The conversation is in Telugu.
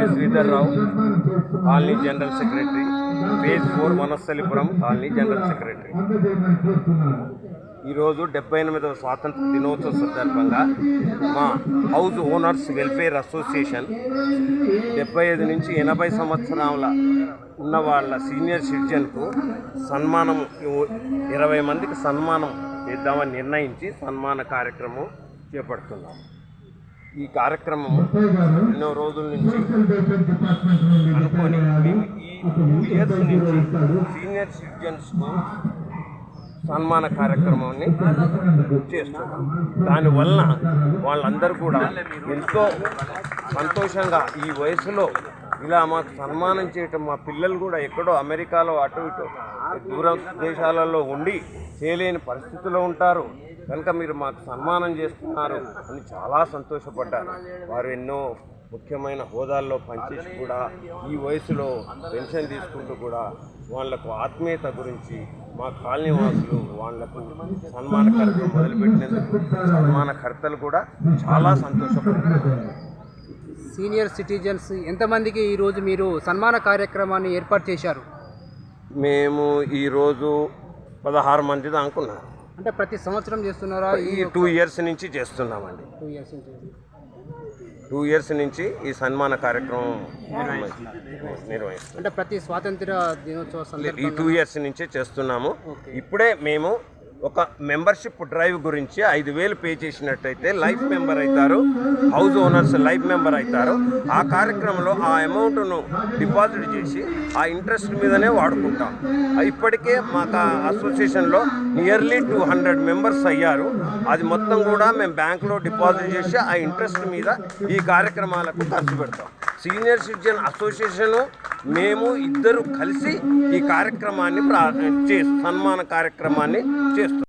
పల్లి Sridhar Rao colony general secretary phase four Vanasthalipuram colony general secretary ఈరోజు డెబ్బై ఎనిమిదవ స్వాతంత్ర దినోత్సవ సందర్భంగా మా హౌస్ ఓనర్స్ వెల్ఫేర్ అసోసియేషన్ డెబ్బై ఐదు నుంచి ఎనభై సంవత్సరాల ఉన్న వాళ్ళ సీనియర్ సిటిజన్కు సన్మానం ఇరవై మందికి సన్మానం చేద్దామని నిర్ణయించి సన్మాన కార్యక్రమం చేపడుతున్నాము ఈ కార్యక్రమం ఎన్నో రోజుల నుంచి అనుకొని మేము ఈ టూ ఇయర్స్ నుంచి సీనియర్ సిటిజన్స్కు సన్మాన కార్యక్రమాన్ని చేస్తున్నాం. దానివల్ల వాళ్ళందరూ కూడా ఎంతో సంతోషంగా ఈ వయసులో ఇలా మాకు సన్మానం చేయటం మా పిల్లలు కూడా ఎక్కడో అమెరికాలో అటు ఇటు దూర దేశాలలో ఉండి చేయలేని పరిస్థితిలో ఉంటారు. కనుక మీరు మాకు సన్మానం చేస్తున్నారు అని చాలా సంతోషపడ్డారు. వారు ఎన్నో ముఖ్యమైన హోదాల్లో పనిచేసి కూడా ఈ వయసులో పెన్షన్ తీసుకుంటూ కూడా వాళ్ళకు ఆత్మీయత గురించి మా కాలనీ వాసులు వాళ్ళకు సన్మాన కార్యక్రమం మొదలుపెట్టినందుకు సన్మానకర్తలు కూడా చాలా సంతోషపడ్డారు. సీనియర్ సిటిజన్స్ ఎంతమందికి ఈరోజు మీరు సన్మాన కార్యక్రమాన్ని ఏర్పాటు చేశారు? మేము ఈరోజు పదహారు మంది అనుకున్నాం అంటే ప్రతి సంవత్సరం చేస్తున్నారా? ఈ టూ ఇయర్స్ నుంచి చేస్తున్నామండి. టూ ఇయర్స్ నుంచి టూ ఇయర్స్ నుంచి ఈ సన్మాన కార్యక్రమం నిర్వహిస్తున్నాం. అంటే ప్రతి స్వాతంత్ర దినోత్సవ ఈ టూ ఇయర్స్ నుంచే చేస్తున్నాము. ఇప్పుడే మేము ఒక మెంబర్షిప్ డ్రైవ్ గురించి ఐదు వేలు పే చేసినట్టయితే లైఫ్ మెంబర్ అవుతారు హౌస్ ఓనర్స్ లైఫ్ మెంబర్ అవుతారు. ఆ కార్యక్రమంలో ఆ అమౌంట్ను డిపాజిట్ చేసి ఆ ఇంట్రెస్ట్ మీదనే వాడుకుంటాం. ఇప్పటికే మాకు ఆ అసోసియేషన్లో నియర్లీ టూ హండ్రెడ్ మెంబర్స్ అయ్యారు. అది మొత్తం కూడా మేము బ్యాంకులో డిపాజిట్ చేసి ఆ ఇంట్రెస్ట్ మీద ఈ కార్యక్రమాలకు ఖర్చు పెడతాం. సీనియర్ సిటిజన్ అసోసియేషను మేము ఇద్దరు కలిసి ఈ కార్యక్రమాన్ని ప్రా చే సన్మాన కార్యక్రమాన్ని చేస్తాం